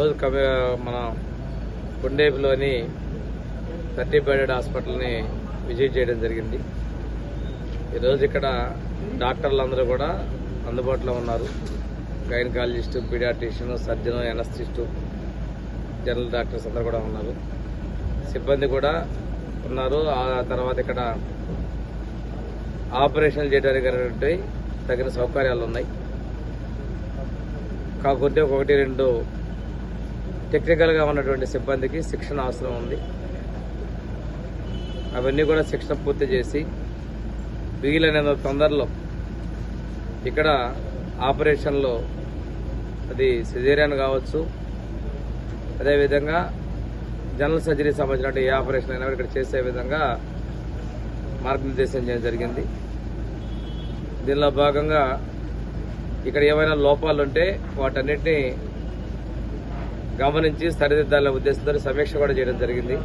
కవి మన కొండేపులోని థర్టీ బెడెడ్ హాస్పిటల్ని విజిట్ చేయడం జరిగింది. ఈరోజు ఇక్కడ డాక్టర్లు కూడా అందుబాటులో ఉన్నారు. Gynaecologist paediatrician surgeon anaesthetist general doctors అందరూ కూడా ఉన్నారు. సిబ్బంది కూడా ఉన్నారు. ఆ తర్వాత ఇక్కడ ఆపరేషన్లు చేయడానికి తగిన సౌకర్యాలు ఉన్నాయి. కాకపోతే ఒకటి రెండు టెక్నికల్గా ఉన్నటువంటి సిబ్బందికి శిక్షణ అవసరం ఉంది. అవన్నీ కూడా శిక్షణ పూర్తి చేసి వీలైనంత తొందరలో ఇక్కడ ఆపరేషన్లో అది సిజేరియన్ కావచ్చు. అదేవిధంగా జనరల్ సర్జరీ సంబంధించిన ఏ ఆపరేషన్ అయినా ఇక్కడ చేసే విధంగా మార్గనిర్దేశం చేయడం జరిగింది. దీనిలో భాగంగా ఇక్కడ ఏమైనా లోపాలు ఉంటే వాటన్నిటిని గమనించి సరిదిద్దాలనే ఉద్దేశంతో సమీక్ష కూడా చేయడం జరిగింది.